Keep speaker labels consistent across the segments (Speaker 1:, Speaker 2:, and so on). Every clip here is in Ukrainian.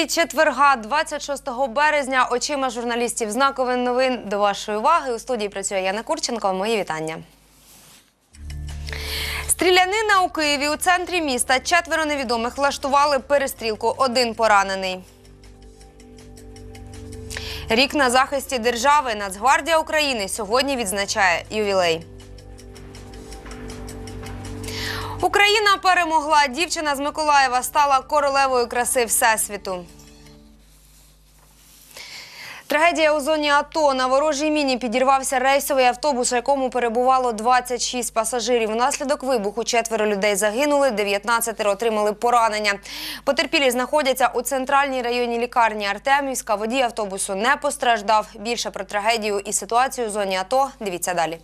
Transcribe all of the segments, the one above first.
Speaker 1: Події четверга, 26 березня. Очима журналістів знакових новин до вашої уваги. У студії працює Яна Курченко. Мої вітання. Стрілянина у Києві у центрі міста. Четверо невідомих влаштували перестрілку. Один поранений. Рік на захисті держави. Нацгвардія України сьогодні відзначає ювілей. Україна перемогла. Дівчина з Миколаєва стала королевою краси Всесвіту. Трагедія у зоні АТО. На ворожій міні підірвався рейсовий автобус, у якому перебувало 26 пасажирів. Внаслідок вибуху четверо людей загинули, 19 отримали поранення. Потерпілі знаходяться у центральній районній лікарні Артемівська. Водій автобусу не постраждав. Більше про трагедію і ситуацію у зоні АТО дивіться далі.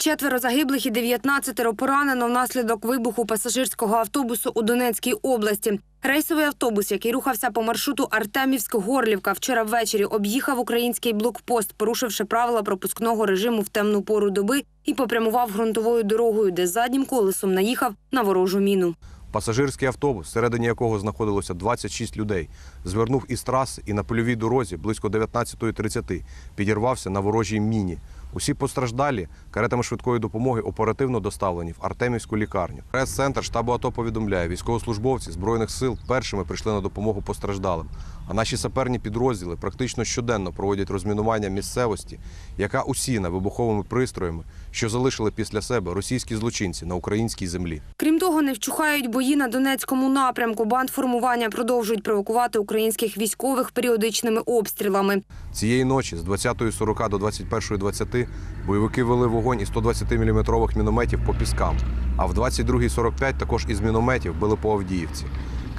Speaker 1: Четверо загиблих і 19 поранено внаслідок вибуху пасажирського автобусу у Донецькій області. Рейсовий автобус, який рухався по маршруту Артемівськ-Горлівка, вчора ввечері об'їхав український блокпост, порушивши правила пропускного режиму в темну пору доби і попрямував ґрунтовою дорогою, де заднім колесом наїхав на ворожу міну.
Speaker 2: Пасажирський автобус, всередині якого знаходилося 26 людей, звернув із траси і на польовій дорозі близько 19.30 підірвався на ворожій міні. Усі постраждалі каретами швидкої допомоги оперативно доставлені в Артемівську лікарню. Прес-центр штабу АТО повідомляє, військовослужбовці збройних сил першими прийшли на допомогу постраждалим. А наші саперні підрозділи практично щоденно проводять розмінування місцевості, яка усіяна вибуховими пристроями, що залишили після себе російські злочинці на українській землі.
Speaker 1: Крім того, не вчухають бої на Донецькому напрямку. Бандформування продовжують провокувати українських військових періодичними обстрілами.
Speaker 2: Цієї ночі з 20.40 до 21.20 бойовики вели вогонь із 120-мм мінометів по піскам, а в 22.45 також із мінометів били по Авдіївці.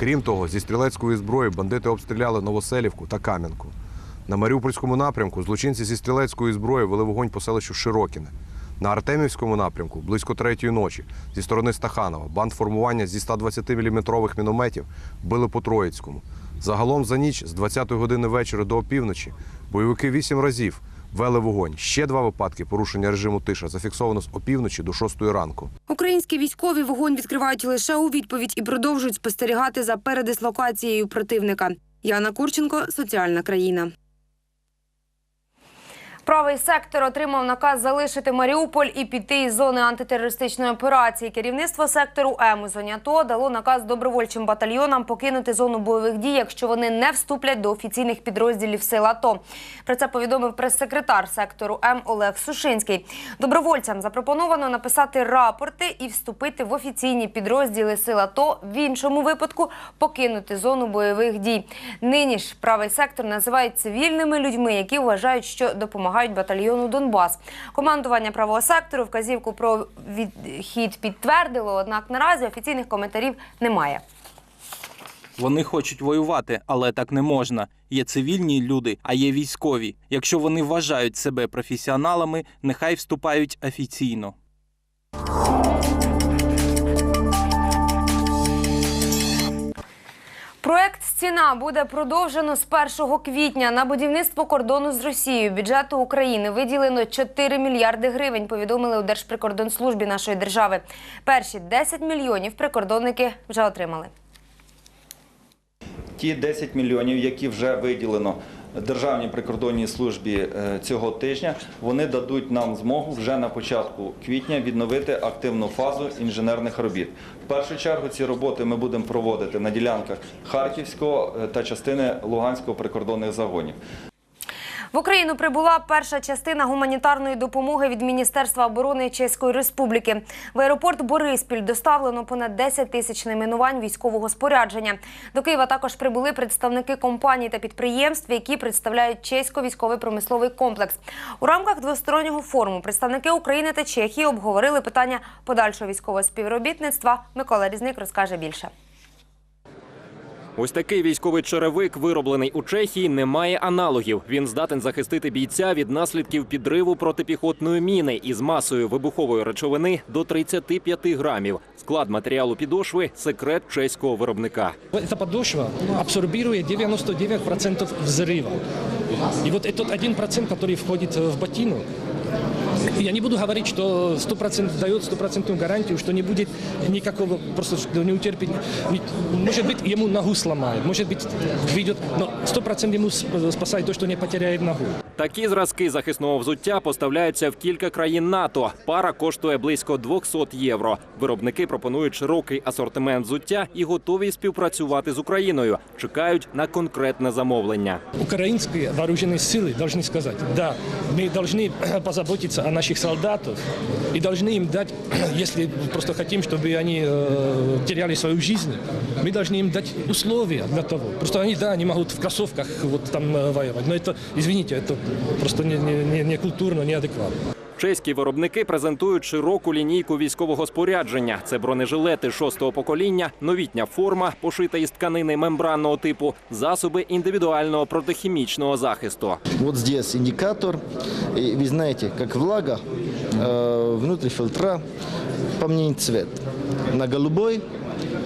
Speaker 2: Крім того, зі стрілецької зброї бандити обстріляли Новоселівку та Кам'янку. На Маріупольському напрямку злочинці зі стрілецької зброї вели вогонь по селищу Широкіне. На Артемівському напрямку близько третьої ночі зі сторони Стаханова бандформування зі 120-мм мінометів били по Троїцькому. Загалом за ніч з 20-ї години вечора до опівночі бойовики вісім разів вели вогонь. Ще два випадки порушення режиму тиша зафіксовано з опівночі до шостої ранку.
Speaker 1: Українські військові вогонь відкривають лише у відповідь і продовжують спостерігати за передислокацією противника. Яна Курченко, соціальна країна. Правий сектор отримав наказ залишити Маріуполь і піти із зони антитерористичної операції. Керівництво сектору М АТО дало наказ добровольчим батальйонам покинути зону бойових дій, якщо вони не вступлять до офіційних підрозділів сил АТО. Про це повідомив прес-секретар сектору М Олег Сушинський. Добровольцям запропоновано написати рапорти і вступити в офіційні підрозділи сил АТО. В іншому випадку покинути зону бойових дій. Нині ж правий сектор називають цивільними людьми, які вважають, що допомагають батальйону Донбас. Командування правого сектору вказівку про відхід підтвердило, однак наразі офіційних коментарів немає.
Speaker 3: Вони хочуть воювати, але так не можна. Є цивільні люди, а є військові. Якщо вони вважають себе професіоналами, нехай вступають офіційно.
Speaker 1: Проект Стіна буде продовжено з 1 квітня. На будівництво кордону з Росією бюджету України виділено 4 мільярди гривень. Повідомили у Держприкордонслужбі нашої держави. Перші 10 мільйонів прикордонники вже отримали.
Speaker 4: Ті 10 мільйонів, які вже виділено Державній прикордонній службі е, цього тижня, вони дадуть нам змогу вже на початку квітня відновити активну фазу інженерних робіт. В першу чергу ці роботи ми будемо проводити на ділянках Харківського е, та частини Луганського прикордонних загонів.
Speaker 1: В Україну прибула перша частина гуманітарної допомоги від Міністерства оборони Чеської Республіки. В аеропорт Бориспіль доставлено понад 10 тисяч найменувань військового спорядження. До Києва також прибули представники компаній та підприємств, які представляють чесько військовий промисловий комплекс. У рамках двостороннього форуму представники України та Чехії обговорили питання подальшого військового співробітництва. Микола Різник розкаже більше.
Speaker 5: Ось такий військовий черевик, вироблений у Чехії, не має аналогів. Він здатен захистити бійця від наслідків підриву протипіхотної міни із масою вибухової речовини до 35 грамів. Склад матеріалу підошви секрет чеського виробника.
Speaker 6: Эта подошва абсорбирует 99% взрыва. И вот этот 1%, который входит в ботинок, Я не буду говорить, что 100% дает стопроцентную гарантию, что не будет никакого, просто что не утерпит. Не- Может быть, ему ногу сломают, может быть, выйдет, но 100% ему сп- спасает то, что не потеряет ногу.
Speaker 5: Такі зразки захисного взуття поставляються в кілька країн НАТО. Пара коштує близько 200 євро. Виробники пропонують широкий асортимент взуття і готові співпрацювати з Україною. Чекають на конкретне замовлення.
Speaker 6: Украинские вооруженные силы должны сказать, да, мы должны позаботиться о наших солдатах и должны им дать, если просто хотим, чтобы они э, теряли свою жизнь, мы должны им дать условия для того. Просто они, да, они могут в кроссовках вот там э, воевать, но это, извините, это просто не, не, не культурно, неадекватно.
Speaker 5: Чеські виробники презентують широку лінійку військового спорядження. Це бронежилети шостого покоління, новітня форма, пошита із тканини мембранного типу, засоби індивідуального протихімічного захисту.
Speaker 7: Вот здесь индикатор. И вы знаете, как влага, э, внутри фильтра поменяет цвет. На голубой,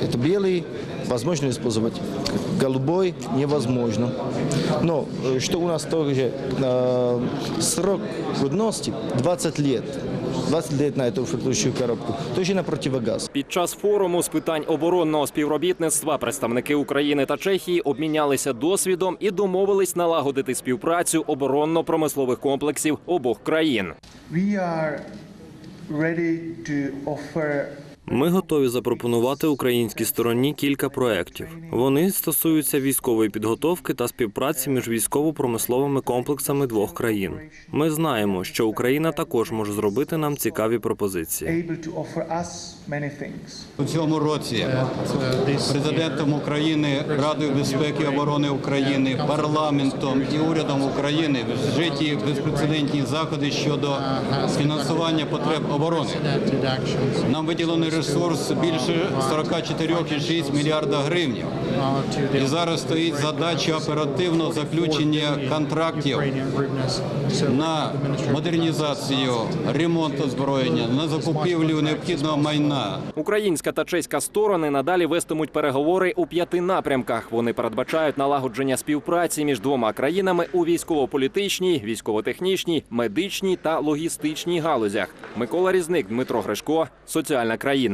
Speaker 7: это белый, возможно использовать. Голубой невозможно. Но э, что у нас тоже э, срок годности 20 лет. 20 лет на эту фильтрующую коробку. Тоже на противогаз.
Speaker 5: Під час форуму з питань оборонного співробітництва представники України та Чехії обмінялися досвідом і домовились налагодити співпрацю оборонно-промислових комплексів обох країн.
Speaker 8: we are ready to offer
Speaker 9: ми готові запропонувати українській стороні кілька проєктів. Вони стосуються військової підготовки та співпраці між військово-промисловими комплексами двох країн. Ми знаємо, що Україна також може зробити нам цікаві пропозиції.
Speaker 10: У цьому році президентом України, Радою безпеки і оборони України, парламентом і урядом України вжиті безпрецедентні заходи щодо фінансування потреб оборони. Нам виділений ресурс більше 44,6 мільярда гривень. І зараз стоїть задача оперативного заключення контрактів на модернізацію, ремонт озброєння, на закупівлю необхідного майна.
Speaker 5: Українська та чеська сторони надалі вестимуть переговори у п'яти напрямках. Вони передбачають налагодження співпраці між двома країнами у військово-політичній, військово-технічній, медичній та логістичній галузях. Микола Різник, Дмитро Гришко, соціальна країна.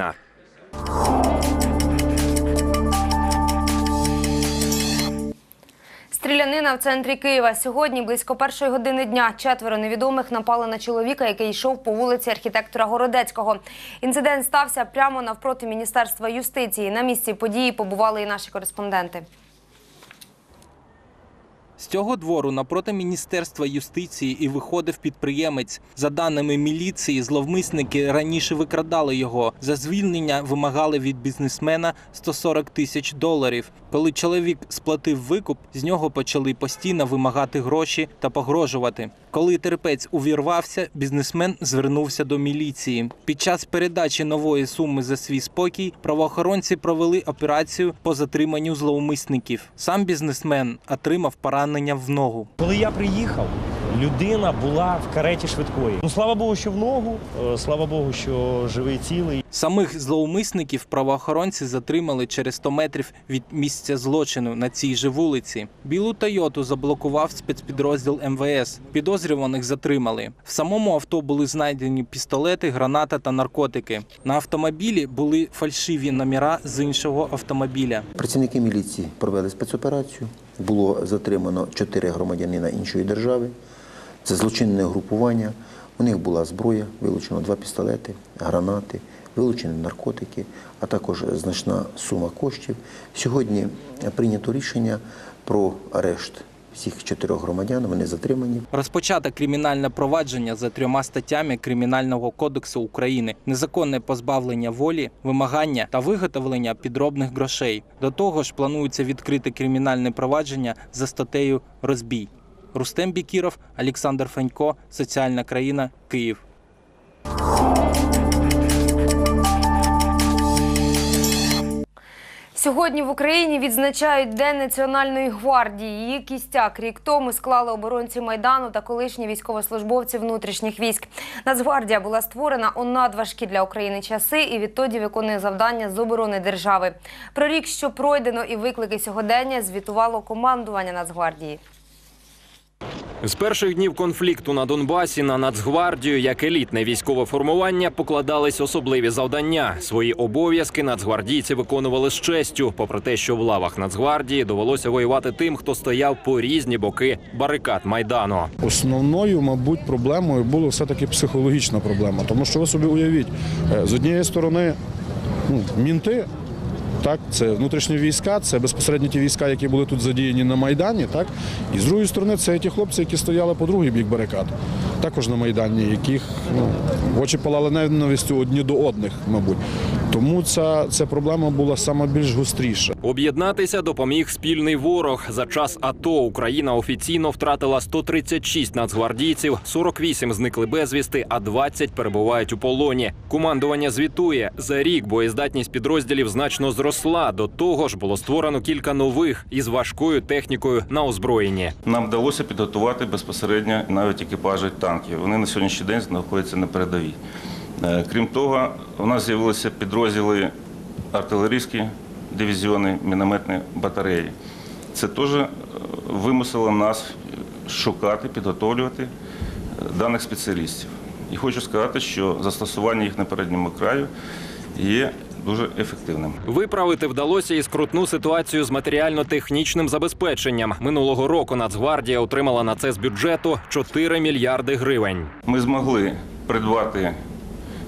Speaker 1: Стрілянина в центрі Києва. Сьогодні близько першої години дня четверо невідомих напали на чоловіка, який йшов по вулиці архітектора Городецького. Інцидент стався прямо навпроти Міністерства юстиції. На місці події побували і наші кореспонденти.
Speaker 3: З цього двору напроти міністерства юстиції і виходив підприємець. За даними міліції, зловмисники раніше викрадали його. За звільнення вимагали від бізнесмена 140 тисяч доларів. Коли чоловік сплатив викуп, з нього почали постійно вимагати гроші та погрожувати. Коли терпець увірвався, бізнесмен звернувся до міліції. Під час передачі нової суми за свій спокій правоохоронці провели операцію по затриманню зловмисників. Сам бізнесмен отримав поранення в ногу.
Speaker 11: Коли я приїхав, людина була в кареті швидкої. Ну слава Богу, що в ногу, е, слава Богу, що живий цілий.
Speaker 3: Самих зловмисників правоохоронці затримали через 100 метрів від місця злочину на цій же вулиці. Білу Тойоту заблокував спецпідрозділ МВС. Підозрюваних затримали. В самому авто були знайдені пістолети, граната та наркотики. На автомобілі були фальшиві номера з іншого автомобіля.
Speaker 12: Працівники міліції провели спецоперацію. Було затримано чотири громадянина іншої держави. Це злочинне групування. У них була зброя, вилучено два пістолети, гранати, вилучені наркотики, а також значна сума коштів. Сьогодні прийнято рішення про арешт всіх чотирьох громадян. Вони затримані.
Speaker 3: Розпочато кримінальне провадження за трьома статтями Кримінального кодексу України: незаконне позбавлення волі, вимагання та виготовлення підробних грошей. До того ж, планується відкрити кримінальне провадження за статтею розбій. Рустем Бікіров, Олександр Фенько, Соціальна країна, Київ.
Speaker 1: Сьогодні в Україні відзначають День Національної гвардії. Її кістяк рік тому склали оборонці майдану та колишні військовослужбовці внутрішніх військ. Нацгвардія була створена у надважкі для України часи і відтоді виконує завдання з оборони держави. Про рік, що пройдено, і виклики сьогодення звітувало командування Нацгвардії.
Speaker 5: З перших днів конфлікту на Донбасі на Нацгвардію як елітне військове формування покладались особливі завдання. Свої обов'язки нацгвардійці виконували з честю, попри те, що в лавах Нацгвардії довелося воювати тим, хто стояв по різні боки барикад майдану.
Speaker 13: Основною, мабуть, проблемою була все-таки психологічна проблема. Тому що ви собі уявіть, е, з однієї сторони, ну, мінти, так, це внутрішні війська, це безпосередньо ті війська, які були тут задіяні на Майдані, так, і з другої сторони, це ті хлопці, які стояли по другий бік барикад, також на Майдані, яких ну, очі палали ненавистю одні до одних, мабуть. Тому ця, ця проблема була саме більш гостріша.
Speaker 5: Об'єднатися допоміг спільний ворог. За час АТО Україна офіційно втратила 136 нацгвардійців, 48 зникли безвісти, а 20 перебувають у полоні. Командування звітує за рік боєздатність підрозділів значно зросла. До того ж було створено кілька нових із важкою технікою на озброєнні.
Speaker 14: Нам вдалося підготувати безпосередньо навіть екіпажі танків. Вони на сьогоднішній день знаходяться на передовій. Е, Крім того, у нас з'явилися підрозділи артилерійські дивізіони, мінометні батареї. Це теж е, вимусило нас шукати, підготовлювати е, даних спеціалістів. І хочу сказати, що застосування їх на передньому краю є дуже ефективним.
Speaker 5: Виправити вдалося і скрутну ситуацію з матеріально-технічним забезпеченням. Минулого року Нацгвардія отримала на це з бюджету 4 мільярди гривень.
Speaker 14: Ми змогли придбати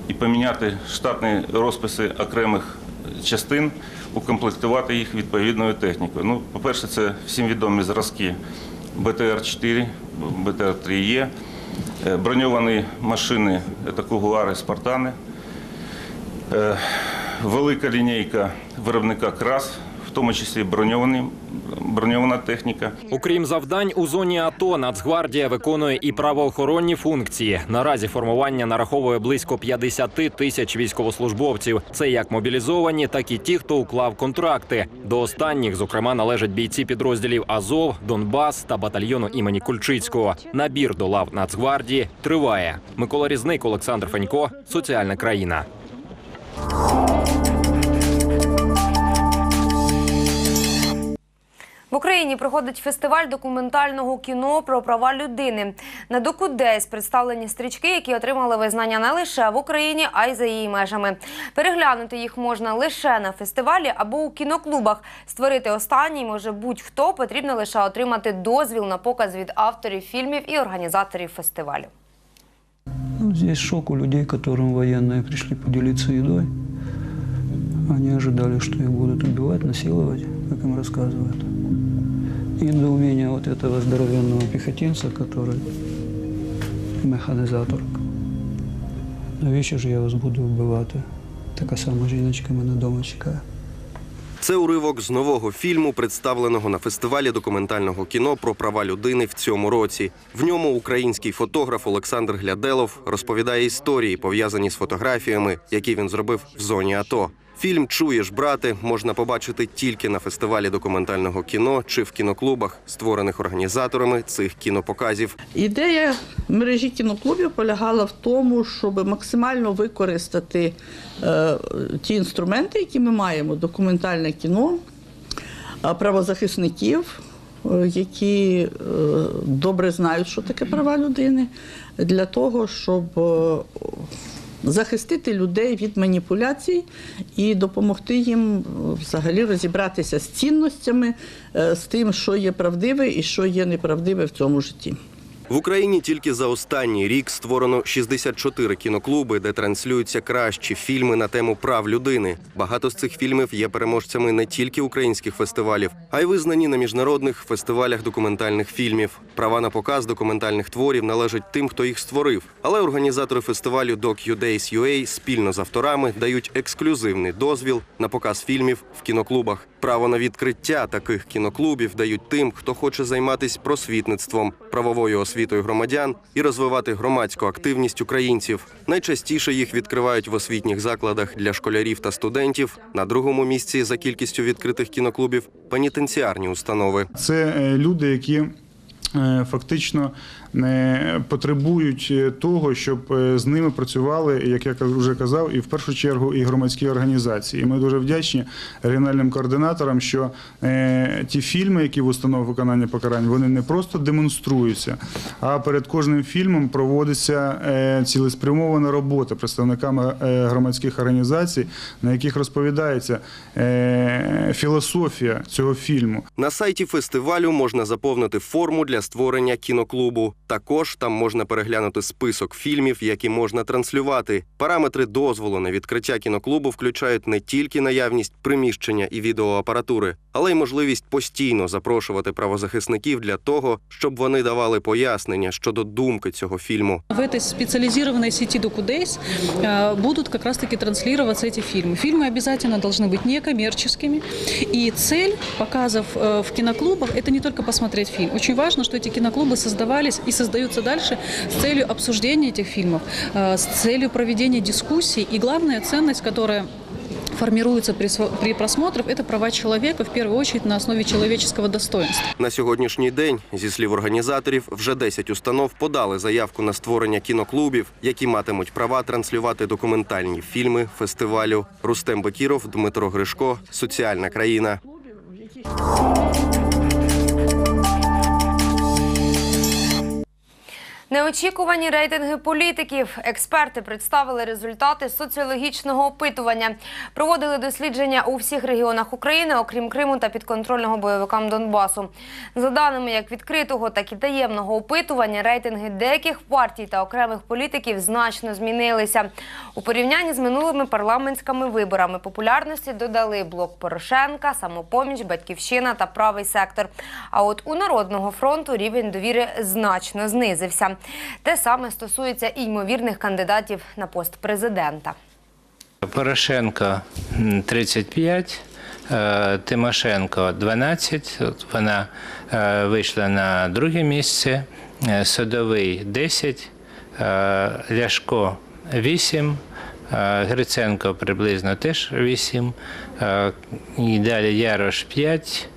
Speaker 14: і поміняти штатні розписи окремих частин, укомплектувати їх відповідною технікою. Ну, по-перше, це всім відомі зразки БТР-4, БТР-3Е, е, броньовані машини це Кугуари, Спартани, е, велика лінійка виробника КРАС, тому числі броньовані, броньована техніка.
Speaker 5: Окрім завдань у зоні АТО, Нацгвардія виконує і правоохоронні функції. Наразі формування нараховує близько 50 тисяч військовослужбовців. Це як мобілізовані, так і ті, хто уклав контракти. До останніх, зокрема, належать бійці підрозділів Азов, Донбас та батальйону імені Кульчицького. Набір до лав Нацгвардії триває. Микола Різник, Олександр Фенько, соціальна країна.
Speaker 1: В Україні проходить фестиваль документального кіно про права людини. На Докудейс представлені стрічки, які отримали визнання не лише в Україні, а й за її межами. Переглянути їх можна лише на фестивалі або у кіноклубах. Створити останній може будь-хто. Потрібно лише отримати дозвіл на показ від авторів фільмів і організаторів фестивалю.
Speaker 15: Ну, здесь шок у людей, которым военные пришли поделиться едой. Они ожидали, что их будут убивать, насиловать, как им рассказывают. И недоумение вот этого здоровенного пехотинца, который механизатор. Навіщо ж я вас буду вбивати? Така сама жіночка мене вдома чекає.
Speaker 16: Це уривок з нового фільму, представленого на фестивалі документального кіно про права людини в цьому році. В ньому український фотограф Олександр Гляделов розповідає історії, пов'язані з фотографіями, які він зробив в зоні АТО. Фільм Чуєш, брате можна побачити тільки на фестивалі документального кіно чи в кіноклубах, створених організаторами цих кінопоказів.
Speaker 17: Ідея мережі кіноклубів полягала в тому, щоб максимально використати е, ті інструменти, які ми маємо: документальне кіно, правозахисників, е, які е, добре знають, що таке права людини, для того, щоб захистити людей від маніпуляцій і допомогти їм е, взагалі розібратися з цінностями, е, з тим, що є правдиве і що є неправдиве в цьому житті.
Speaker 16: В Україні тільки за останній рік створено 64 кіноклуби, де транслюються кращі фільми на тему прав людини. Багато з цих фільмів є переможцями не тільки українських фестивалів, а й визнані на міжнародних фестивалях документальних фільмів. Права на показ документальних творів належать тим, хто їх створив. Але організатори фестивалю DocUdays.ua спільно з авторами дають ексклюзивний дозвіл на показ фільмів в кіноклубах. Право на відкриття таких кіноклубів дають тим, хто хоче займатися просвітництвом, правовою освітою громадян і розвивати громадську активність українців. Найчастіше їх відкривають в освітніх закладах для школярів та студентів. На другому місці за кількістю відкритих кіноклубів пенітенціарні установи.
Speaker 18: Це е, люди, які е, фактично потребують е, того, щоб е, з ними працювали, як я вже казав, і в першу чергу і громадські організації. І ми дуже вдячні регіональним координаторам, що е, ті фільми, які в установах виконання покарань, вони не просто демонструються, а перед кожним фільмом проводиться цілеспрямована робота представниками громадських організацій, на яких розповідається філософія цього фільму.
Speaker 16: На сайті фестивалю можна заповнити форму для створення кіноклубу. Також там можна переглянути список фільмів, які можна транслювати. Параметри дозволу на відкриття кіноклубу включають не тільки наявність приміщення і відеоапаратури, але й можливість постійно запрошувати правозахисників для того, щоб вони давали пояснення щодо думки цього фільму.
Speaker 19: В этой специализированной сети DocuDays э, будут как раз-таки транслироваться эти фильмы. Фильмы обязательно должны быть некоммерческими. И цель показов э, в киноклубах – это не только посмотреть фильм. Очень важно, что эти киноклубы создавались и создаются дальше с целью обсуждения этих фильмов, э, с целью проведения дискуссий. И главная ценность, которая формируется при, просмотрах, это права человека, в первую очередь на основе человеческого достоинства.
Speaker 16: На сьогоднішній день, зі слів організаторів, вже 10 установ подали заявку на створення кіноклубів, які матимуть права транслювати документальні фільми фестивалю. Рустем Бекіров, Дмитро Гришко, Соціальна країна.
Speaker 1: Неочікувані рейтинги політиків. Експерти представили результати соціологічного опитування. Проводили дослідження у всіх регіонах України, окрім Криму та підконтрольного бойовикам Донбасу. За даними як відкритого, так і таємного опитування, рейтинги деяких партій та окремих політиків значно змінилися. У порівнянні з минулими парламентськими виборами популярності додали блок Порошенка, самопоміч, батьківщина та правий сектор. А от у народного фронту рівень довіри значно знизився. Те саме стосується і ймовірних кандидатів на пост президента.
Speaker 20: Порошенко 35, е, Тимошенко 12. Вона е, вийшла на друге місце. Е, Садовий 10, е, Ляшко 8. е, Гриценко приблизно теж 8, е, і далі Ярош 5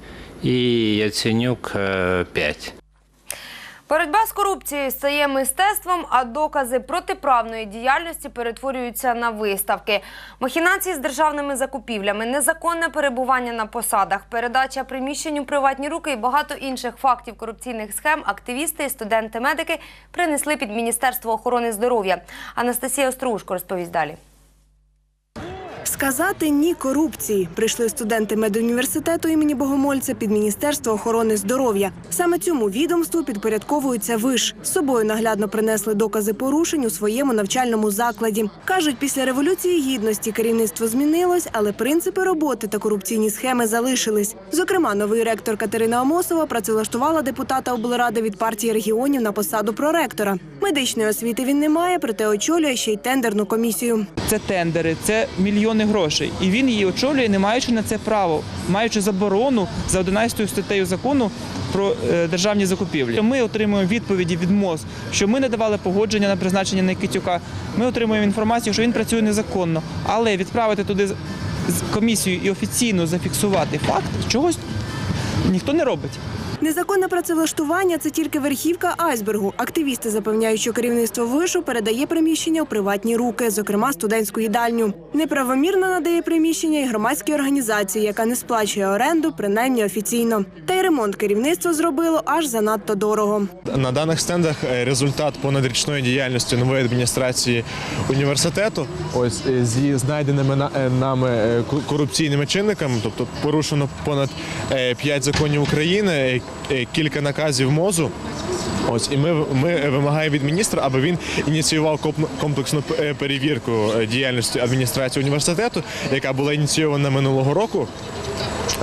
Speaker 20: і Яценюк е, 5.
Speaker 1: Боротьба з корупцією стає мистецтвом, а докази протиправної діяльності перетворюються на виставки. Махінації з державними закупівлями, незаконне перебування на посадах, передача приміщень у приватні руки і багато інших фактів корупційних схем активісти і студенти-медики принесли під Міністерство охорони здоров'я. Анастасія Острушко розповість далі.
Speaker 21: Сказати ні корупції прийшли студенти медуніверситету імені Богомольця під Міністерство охорони здоров'я. Саме цьому відомству підпорядковується виш. З собою наглядно принесли докази порушень у своєму навчальному закладі. кажуть, після революції гідності керівництво змінилось, але принципи роботи та корупційні схеми залишились. Зокрема, новий ректор Катерина Амосова працевлаштувала депутата облради від партії регіонів на посаду проректора. Медичної освіти він не має, проте очолює ще й тендерну комісію.
Speaker 22: Це тендери, це мільйони грошей. І він її очолює, не маючи на це право, маючи заборону за 11 статтею закону про е, державні закупівлі. Ми отримуємо відповіді від МОЗ, що ми не давали погодження на призначення Никитюка. Ми отримуємо інформацію, що він працює незаконно, але відправити туди комісію і офіційно зафіксувати факт чогось ніхто не робить.
Speaker 21: Незаконне працевлаштування це тільки верхівка айсбергу. Активісти запевняють, що керівництво вишу передає приміщення у приватні руки, зокрема студентську їдальню. Неправомірно надає приміщення і громадській організації, яка не сплачує оренду, принаймні офіційно. Та й ремонт керівництво зробило аж занадто дорого.
Speaker 23: На даних стендах е, результат понадрічної діяльності нової адміністрації університету. Ось е, з знайденими на- е, нами корупційними чинниками, тобто порушено понад 5 законів України, кілька наказів МОЗу. Ось і ми, ми вимагаємо від міністра, аби він ініціював комп- комплексну е, перевірку е, діяльності адміністрації університету, яка була ініційована минулого року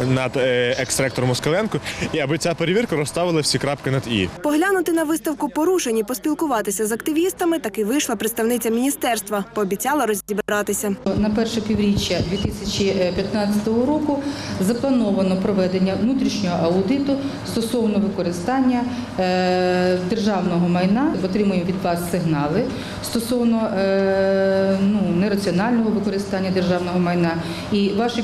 Speaker 23: над е, екс-ректором Москаленко, і аби ця перевірка розставила всі крапки над і.
Speaker 21: Поглянути на виставку порушень і поспілкуватися з активістами таки вийшла представниця міністерства. Пообіцяла розібратися.
Speaker 24: На перше півріччя 2015 року заплановано проведення внутрішнього аудиту стосовно використання е, державного майна. Отримуємо від вас сигнали стосовно е, ну, раціонального використання державного майна. І ваші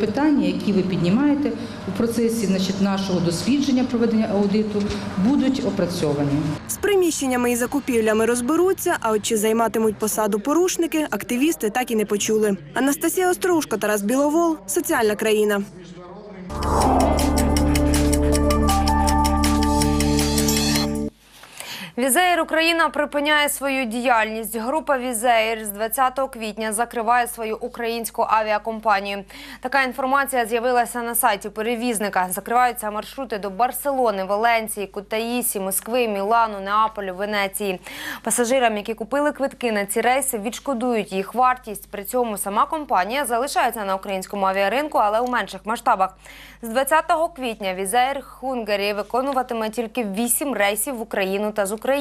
Speaker 24: питання, які ви піднімаєте у процесі значить, нашого дослідження проведення аудиту, будуть опрацьовані.
Speaker 21: З приміщеннями і закупівлями розберуться, а от чи займатимуть посаду порушники, активісти так і не почули. Анастасія Острушко, Тарас Біловол, соціальна країна.
Speaker 1: Візеєр Україна припиняє свою діяльність. Група Візеєр з 20 квітня закриває свою українську авіакомпанію. Така інформація з'явилася на сайті перевізника. Закриваються маршрути до Барселони, Валенції, Кутаїсі, Москви, Мілану, Неаполю, Венеції. Пасажирам, які купили квитки на ці рейси, відшкодують їх вартість. При цьому сама компанія залишається на українському авіаринку, але у менших масштабах. З 20 квітня Візеєр Хунгарі виконуватиме тільки 8 рейсів в Україну та з України.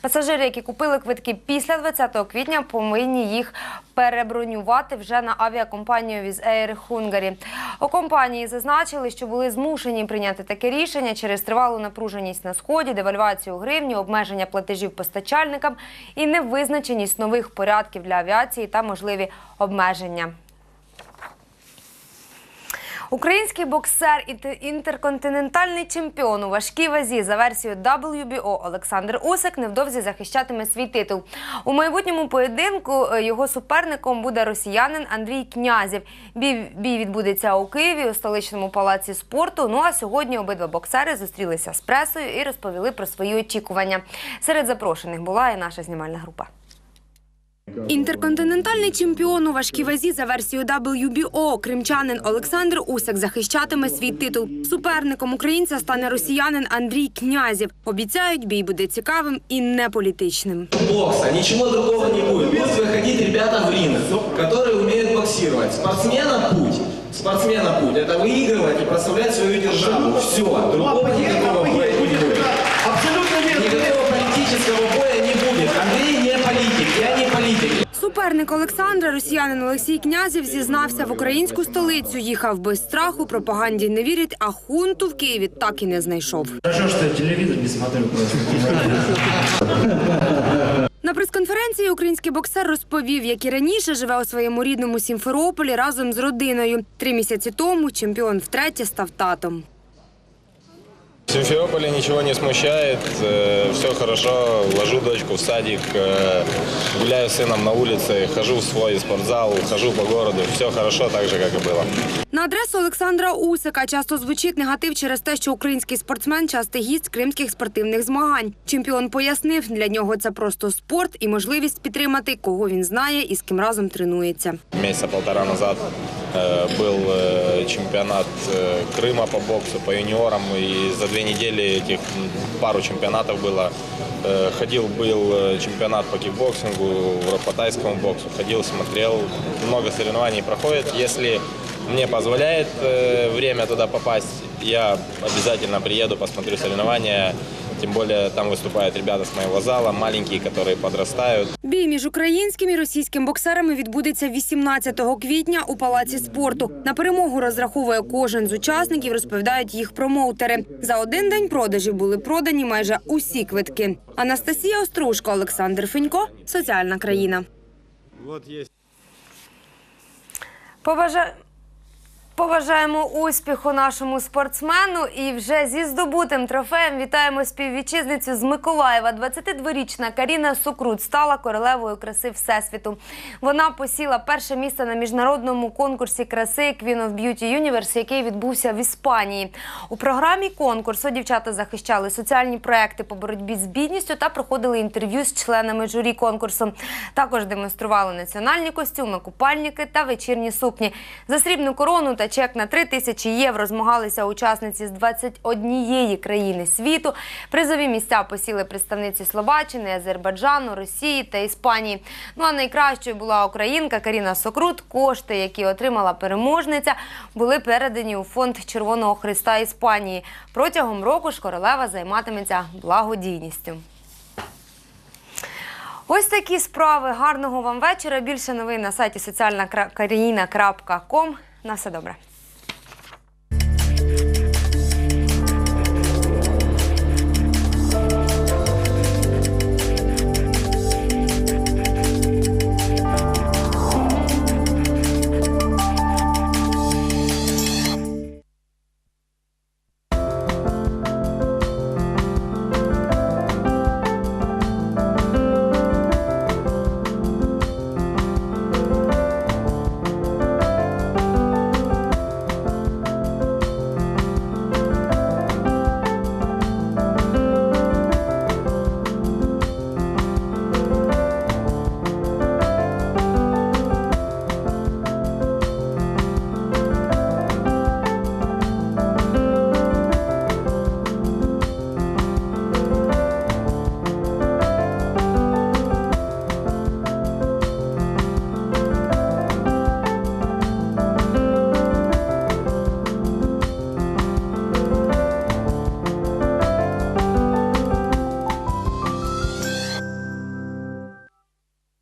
Speaker 1: Пасажири, які купили квитки після 20 квітня, повинні їх перебронювати вже на авіакомпанію Wizz Air Hungary. У компанії зазначили, що були змушені прийняти таке рішення через тривалу напруженість на сході, девальвацію гривні, обмеження платежів постачальникам і невизначеність нових порядків для авіації та можливі обмеження. Український боксер і те- інтерконтинентальний чемпіон у важкій вазі за версією WBO Олександр Усик невдовзі захищатиме свій титул. У майбутньому поєдинку е, його суперником буде росіянин Андрій Князів. Бій відбудеться у Києві у столичному палаці спорту. Ну а сьогодні обидва боксери зустрілися з пресою і розповіли про свої очікування. Серед запрошених була і наша знімальна група. Інтерконтинентальний чемпіон у важкій вазі за версією WBO кримчанин Олександр Усик захищатиме свій титул. Суперником українця стане росіянин Андрій Князів. Обіцяють, бій буде цікавим і не політичним.
Speaker 25: бокса, ничего другого не будет. Будут выходить ребята в ринг, которые умеют боксировать. Спортсмена путь. Спортсмена путь. Это выигрывать и прославлять свою державу. Все. Другого никакого боя не будет. Абсолютно Никакого политического боя не будет. Андрей
Speaker 1: Суперник Олександра, росіянин Олексій Князів, зізнався в українську столицю. Їхав без страху, пропаганді не вірить, а хунту в Києві так і не знайшов.
Speaker 26: Хорошо, что я телевизор не смотрю просто.
Speaker 1: На прес-конференції український боксер розповів, як і раніше живе у своєму рідному Сімферополі разом з родиною. Три місяці тому чемпіон втретє став татом.
Speaker 27: В Симферополе ничего не смущает, все хорошо, ложу дочку в садик, э, гуляю с сыном на улице, хожу в свой спортзал, хожу по городу, все хорошо, так же, как и было.
Speaker 1: На адресу Олександра Усика часто звучить негатив через те, що український спортсмен частий гість кримських спортивних змагань. Чемпіон пояснив, для нього це просто спорт і можливість підтримати, кого він знає і з ким разом тренується.
Speaker 27: Месяца полтора назад э, был э, чемпионат э, Крыма по боксу, по юниорам, и за две недели этих пару чемпионатов было. Э, Ходил, был э, чемпионат по кикбоксингу, по тайскому боксу, ходил, смотрел, много соревнований проходит. Если мне позволяет э, время туда попасть, я обязательно приеду, посмотрю соревнования. Тем более там выступают ребята с моего зала, маленькие, которые подрастают.
Speaker 1: Бій між українським і російським боксерами відбудеться 18 квітня у палаці спорту. На перемогу розраховує кожен з учасників, розповідають їх промоутери. За один день продажів були продані майже усі квитки. Анастасія Острушко, Олександр Фенько, соціальна країна.
Speaker 27: Вот есть.
Speaker 1: Побажаю. Побажаємо успіху нашому спортсмену і вже зі здобутим трофеєм вітаємо співвітчизницю з Миколаєва. 22-річна Каріна Сукрут стала королевою краси Всесвіту. Вона посіла перше місце на міжнародному конкурсі краси Queen of Beauty Universe, який відбувся в Іспанії. У програмі конкурсу дівчата захищали соціальні проекти по боротьбі з бідністю та проходили інтерв'ю з членами журі конкурсу. Також демонстрували національні костюми, купальники та вечірні сукні. За срібну корону та чек на 3 тисячі євро змагалися учасниці з 21 країни світу. Призові місця посіли представниці Словаччини, Азербайджану, Росії та Іспанії. Ну а найкращою була українка Каріна Сокрут. Кошти, які отримала переможниця, були передані у фонд Червоного Христа Іспанії. Протягом року ж королева займатиметься благодійністю. Ось такі справи. Гарного вам вечора. Більше новин на сайті соціальна На все добре.